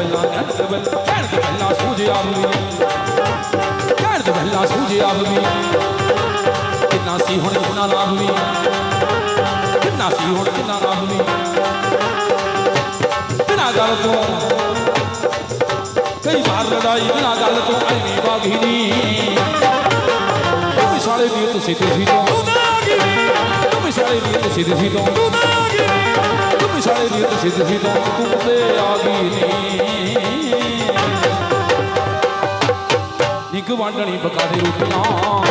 ਪਹਿਲਾਂ ਕਹਿਣ ਤੋਂ ਪਹਿਲਾਂ ਕਹਿਣ ਤੋਂ ਪਹਿਲਾਂ ਸੂਝ ਆਵੀ ਕਹਿਣ ਤੋਂ ਪਹਿਲਾਂ ਸੂਝ ਆਵੀ ਕਿੰਨਾ ਸੀ ਹੁਣ ਕਿੰਨਾ ਲਾਭ ਵੀ ਕਿੰਨਾ ਸੀ ਹੁਣ ਕਿੰਨਾ ਲਾਭ ਵੀ ਬਿਨਾਂ ਗੱਲ ਤੋਂ ਕਈ ਵਾਰ ਲੜਾਈ ਬਿਨਾਂ ਗੱਲ ਤੋਂ ਐਵੇਂ ਬਾਗੀ ਨਹੀਂ ਤੂੰ ਵਿਸ਼ਾਲੇ ਵੀਰ ਤੁਸੀਂ ਤੁਸੀਂ ਤੋਂ ਤੂੰ ਵਿਸ਼ਾਲੇ ਵੀਰ ਤੁਸੀਂ ਤੁਸੀਂ ਤੋਂ ਤੂੰ ਵਿਸ਼ਾਲੇ ਵੀਰ ਤੁਸੀਂ ਤੁਸੀਂ ਤੋਂ ਤੂੰ ਤੇ ਆ ਗਈ நீக்கு வாழ்ந்தனை இப்ப கதை விட்டுலாம்